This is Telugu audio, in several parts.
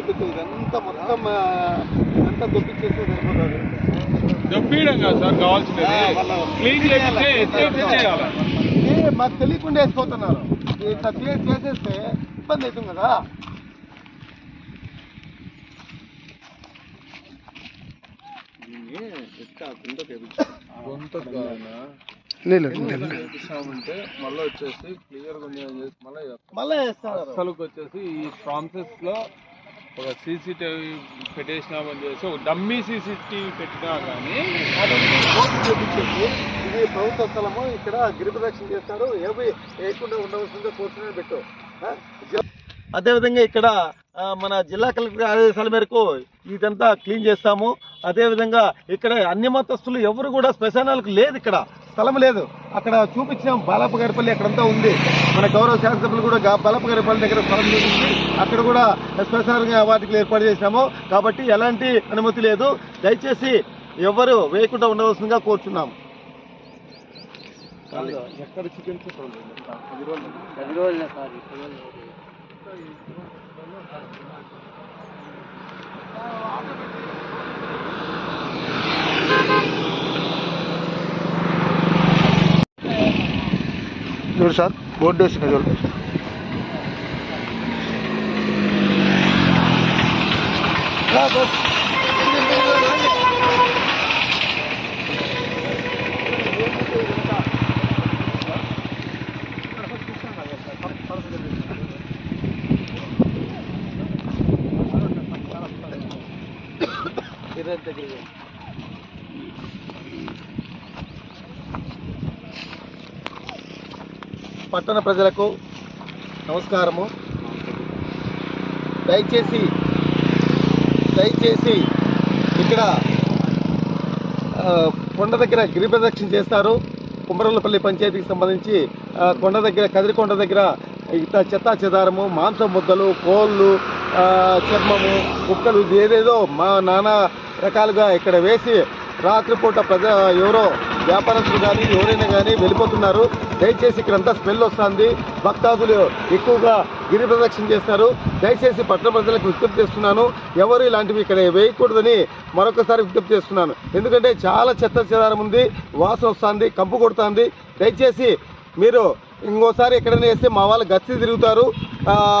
చూపించు ఇదంతా మొత్తం ఆ, ఇదంతా దొప్పించేస్తే సరిపోతుంది. దొబ్బీయడం కాదు సార్ కావాల్సినది క్లీన్ చేస్తే ఎత్తి చేయాలి. ఇది మాకు తెలియకుండా ఇట్లా క్లియర్ చేసేస్తే ఇబ్బంది అవుతుంది కదా. మళ్ళీ వచ్చేసి క్లియర్గా మళ్ళీ మళ్ళీ వేస్తారు. అసలుకి వచ్చేసి ఈ ప్రాసెస్లో ఒక సీసీటీవీ పెట్టేసినామని చేసి ఒక డమ్మీ సీసీటీవీ పెట్టినా కానీ కోర్టు చూపించేసి ఇది ప్రభుత్వ స్థలము. ఇక్కడ గిరిప్రదక్షిణ చేస్తారు. ఏవి వేయకుండా ఉండవలసిందో కోర్టునే పెట్టు. అదేవిధంగా ఇక్కడ మన జిల్లా కలెక్టర్ ఆదేశాల మేరకు ఇదంతా క్లీన్ చేస్తాము. అదేవిధంగా ఇక్కడ అన్ని మతస్థులు ఎవరు కూడా శ్మశానాలకు లేదు ఇక్కడ. స్థలం లేదు. అక్కడ చూపించాం బాలపగారిపల్లి అక్కడంతా ఉంది. మన గౌరవ శాసనసభ్యులు కూడా గా- బాలపగారిపల్లి దగ్గర స్థలం చూపించి అక్కడ కూడా శ్మశానంగా వాటికి ఏర్పాటు చేశాము. కాబట్టి ఎలాంటి అనుమతి లేదు. దయచేసి ఎవరు వేయకుండా ఉండవలసిందిగా కోరుచున్నాము. ఎక్కడ చికెన్ పది రోజులే. సార్ ఇప్పుడు చూడు సార్ బోర్డు వేసిన చూడు పట్టణ ప్రజలకు నమస్కారము. దయచేసి దయచేసి ఇక్కడ కొండ దగ్గర గిరి ప్రదక్షిణ చేస్తారు. కుమరలపల్లి పంచాయతీకి సంబంధించి కొండ దగ్గర కదిరికొండ దగ్గర ఇట్లా చెత్తా చెదారము మాంసం ముద్దలు కోళ్ళు చర్మము కుక్కలు ఏదేదో మా నానా రకాలుగా ఇక్కడ వేసి రాత్రిపూట ప్రజ ఎవరో వ్యాపారస్తులు కానీ ఎవరైనా కానీ వెళ్ళిపోతున్నారు. దయచేసి ఇక్కడంతా స్మెల్ వస్తుంది. భక్తాదులు ఎక్కువగా గిరి ప్రదక్షిణ చేస్తారు. దయచేసి పట్టణ ప్రజలకు విజ్ఞప్తి చేస్తున్నాను. ఎవరు ఇలాంటివి ఇక్కడ వేయకూడదని మరొకసారి విజ్ఞప్తి చేస్తున్నాను. ఎందుకంటే చాలా చెత్త చెదారం ఉంది వాసన వస్తుంది కంపు కొడుతుంది. దయచేసి మీరు ఇంకోసారి ఎక్కడైనా వేస్తే మా వాళ్ళు గస్తీ తిరుగుతారు.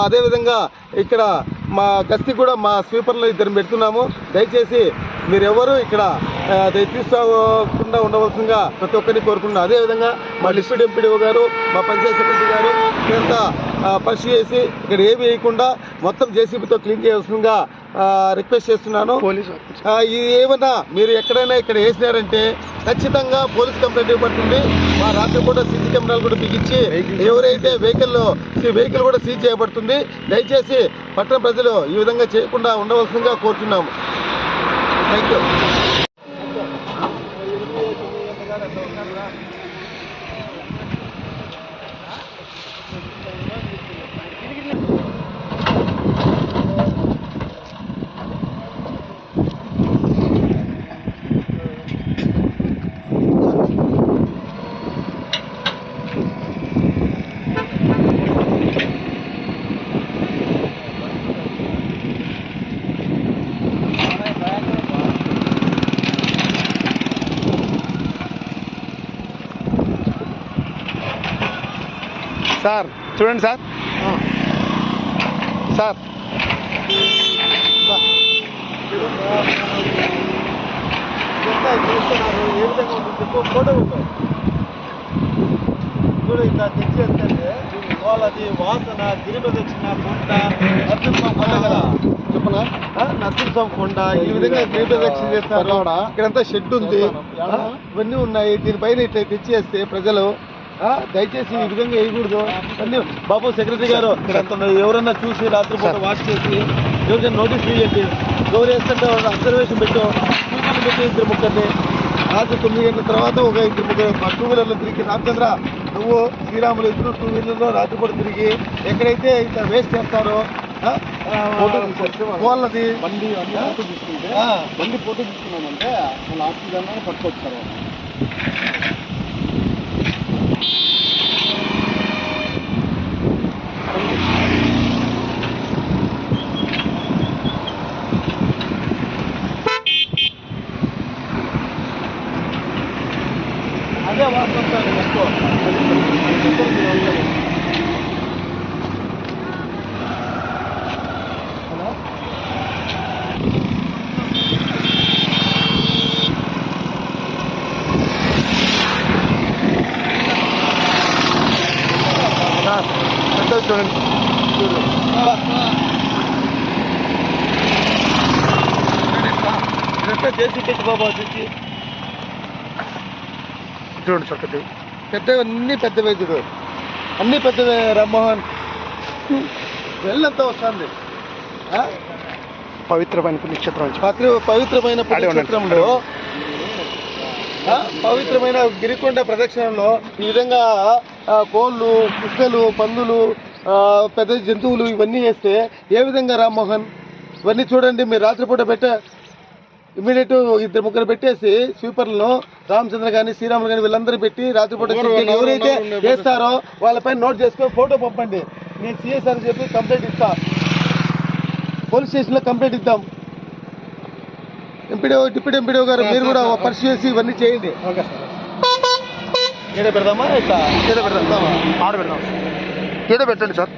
అదేవిధంగా ఇక్కడ మా గస్తీ కూడా మా స్వీపర్లో ఇద్దరు పెడుతున్నాము. దయచేసి మీరెవరు ఇక్కడ తీసుకోకుండా ఉండవలసిందిగా ప్రతి ఒక్కరిని కోరుకుంటున్నాను అదేవిధంగా మా డిప్యూటీ ఎంపీడీఓ గారు మా పంచాయత్ సెక్రటరీ గారు ఇదంతా ఆ, పరిశీలి చేసి ఇక్కడ ఏమి వేయకుండా మొత్తం జేసీబీతో క్లీన్ చేయవలసిందిగా రిక్వెస్ట్ చేస్తున్నాను. ఇది ఏమన్నా మీరు ఎక్కడైనా ఇక్కడ వేసినారంటే ఖచ్చితంగా పోలీస్ కంప్లైంట్ ఇవ్వబడుతుంది. మా రాత్రిపూట సీసీ కెమెరాలు కూడా బిగించి ఎవరైతే వెహికల్ వెహికల్ కూడా సీజ్ చేయబడుతుంది. దయచేసి పట్టణ ప్రజలు ఈ విధంగా చేయకుండా ఉండవలసిందిగా కోరుతున్నాము థ్యాంక్ యూ సార్ చూడండి సార్. సార్. ఏ విధంగా ఉంటుంది చెప్పు ఫోటో పెట్టు. చూడు ఇట్లా తెచ్చేస్తే వాళ్ళది వాసన కొండ నరసింహం కొండ కదా. చెప్పనా? నరసింహం కొండ ఈ విధంగా చేస్తారు. ఇక్కడంతా షెడ్ ఉంది. ఇవన్నీ ఉన్నాయి. దీనిపైన ఇట్లా తెచ్చేస్తే ప్రజలు దయచేసి ఈ విధంగా వేయకూడదు. అన్ని బాబు సెక్రటరీ గారు ఎవరన్నా చూసి రాత్రిపూట వాష్ చేసి ఎవరికైనా నోటీస్ ఇవ్వండి ఎవరు వేస్తుంటే అబ్జర్వేషన్ పెట్టు. సూచనలు పెట్టి ఇద్దరు ముక్కర్ని రాత్రి తొమ్మిది గంటల తర్వాత ఒక ఇద్దరు ముగ్గురు టూ వీలర్లో తిరిగి రామచంద్ర నువ్వు శ్రీరాములు ఇద్దరు టూ వీలర్లో రాత్రిపూట తిరిగి ఎక్కడైతే ఇట్లా వేస్ట్ చేస్తారో కోళ్ళది బండి? ఫోటో తీసుకుంటే. బండి ఫోటో తీసుకున్నామంటే మన ఆక్సిజన్ పట్టుకొచ్చారు. Yeah, well, I'm sorry, let's go. చూడండి. చూడండి. సార్ పెద్దవి అన్ని పెద్దవే చూడు అన్ని పెద్దవే రామ్మోహన్. వెళ్ళంతా వస్తుంది? పవిత్రమైన పుణ్యక్షేత్రం. పత్రి పవిత్రమైన. పుణ్యక్షేత్రంలో పవిత్రమైన గిరికొండ ప్రదక్షిణలో ఈ విధంగా కోళ్ళు కుక్కలు పందులు పెద్ద జంతువులు ఇవన్నీ వేస్తే ఏ విధంగా రామ్మోహన్ ఇవన్నీ చూడండి మీరు రాత్రిపూట పెట్టే ఇమీడియట్ ఇద్దరు ముగ్గురు పెట్టేసి స్వీపర్లను రామచంద్ర కానీ శ్రీరాములు కానీ వీళ్ళందరూ పెట్టి రాత్రిపూట ఎవరైతే. చేస్తారో వాళ్ళపైన నోట్ చేసుకొని ఫోటో పంపండి. నేను సిఎస్ అని చెప్పి కంప్లైంట్ ఇస్తా. పోలీస్ స్టేషన్లో కంప్లైంట్ ఇద్దాం. ఎంపీడీఓ డిప్యూటీ ఎంపీడీఓ గారు మీరు కూడా పరిశీలి చేసి ఇవన్నీ చేయండి. ఓకే పెడదామా ఇట్లా? పెడదాం. ఆడ పెడదాం. ఏదో పెట్టండి సార్